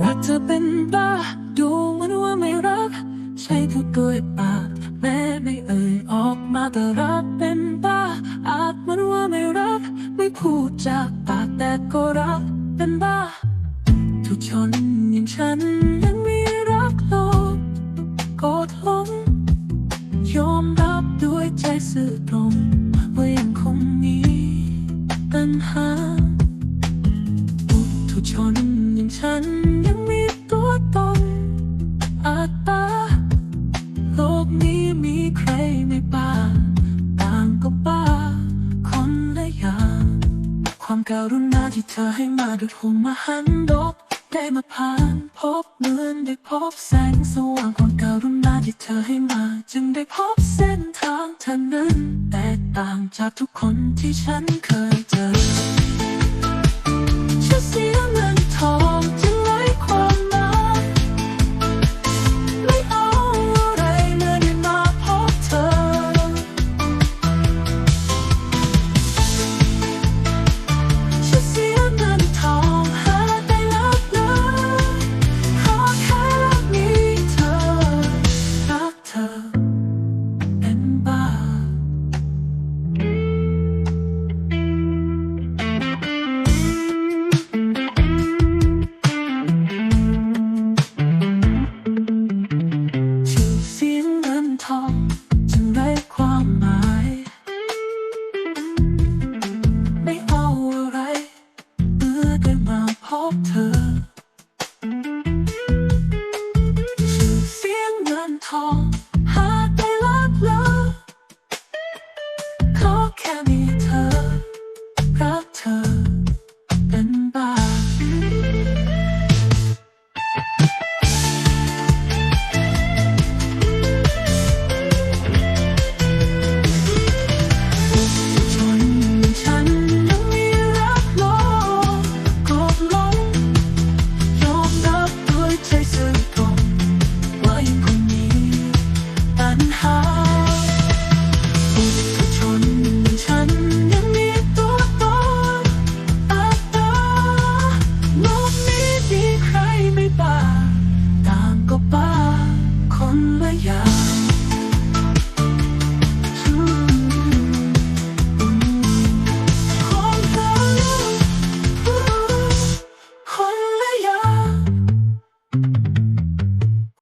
รักเธอเป็นบ้า ดูเหมือนว่าไม่รัก ใช่พูดด้วยปากแม้ไม่เอ่ยออกมาแต่รักเป็นบ้า อาจเหมือนว่าไม่รัก ไม่พูดจากปากแต่ก็รักเป็นบ้า ทุกชนอย่างฉันยังมีรักโลกกดลงยอมรับด้วยใจสื่อตรงว่ายังคงมีปัญหา ปุถุชนอย่างฉันยังมีตัวตนอัตาโลกนี้มีใครไม่บ้าต่างก็บ้า คนละอย่าง ความการุณาที่เธอให้มาดุดหัวมาหันดบได้มาผ่านพบเหมือนได้พบแสงสว่างความการุณาที่เธอให้มา จึงได้พบเส้นทางทางนั้นแตกต่างจากทุกคนที่ฉันเคยเจอ